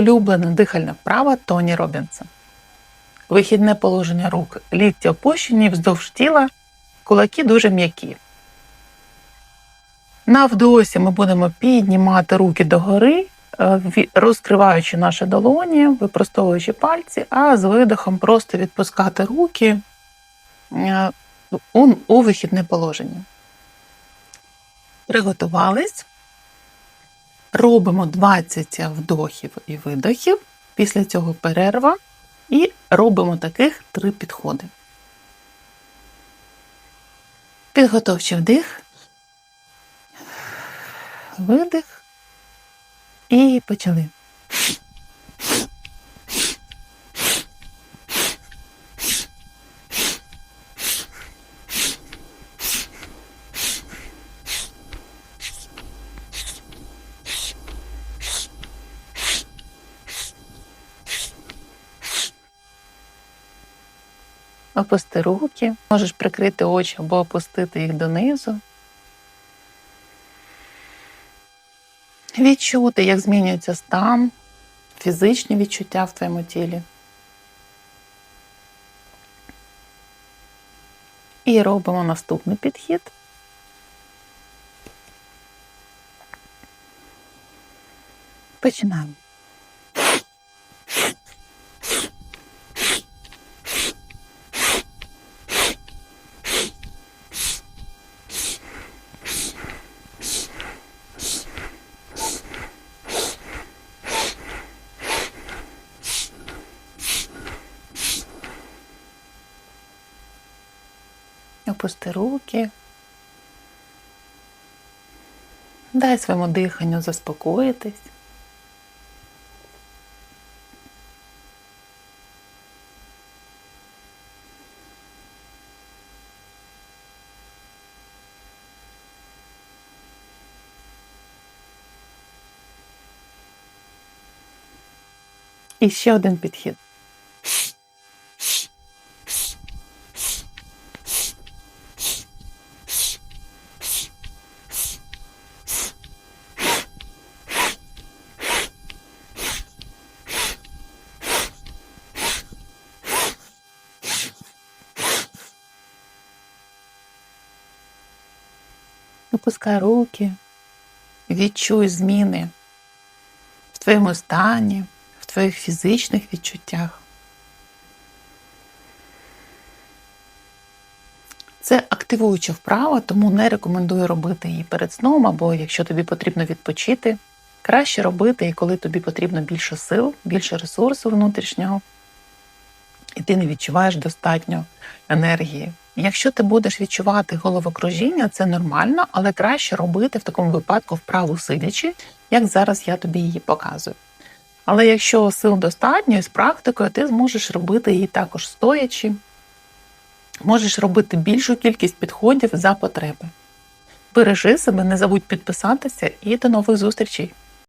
Улюблена дихальна вправа Тоні Робінса. Вихідне положення рук, лікті опущені вздовж тіла, кулаки дуже м'які. На вдосі ми будемо піднімати руки догори, е, розкриваючи наші долоні, випростовуючи пальці, а з видихом просто відпускати руки е, у вихідне положення. Приготувались. Робимо 20 вдохів і видохів. Після цього перерва. І робимо таких три підходи. Підготовчий вдих, видих. І почали. Опусти руки, можеш прикрити очі або опустити їх донизу. Відчути, як змінюється стан, фізичні відчуття в твоєму тілі. І робимо наступний підхід. Починаємо. Опусти руки. Дай своєму диханню заспокоїтись. І ще один підхід. Опускай руки, відчуй зміни в твоєму стані, в твоїх фізичних відчуттях. Це активуюча вправа, тому не рекомендую робити її перед сном, або якщо тобі потрібно відпочити, краще робити, і коли тобі потрібно більше сил, більше ресурсу внутрішнього, і ти не відчуваєш достатньо енергії. Якщо ти будеш відчувати головокружіння, це нормально, але краще робити в такому випадку вправу сидячи, як зараз я тобі її показую. Але якщо сил достатньо і з практикою, ти зможеш робити її також стоячи, можеш робити більшу кількість підходів за потреби. Бережи себе, не забудь підписатися і до нових зустрічей!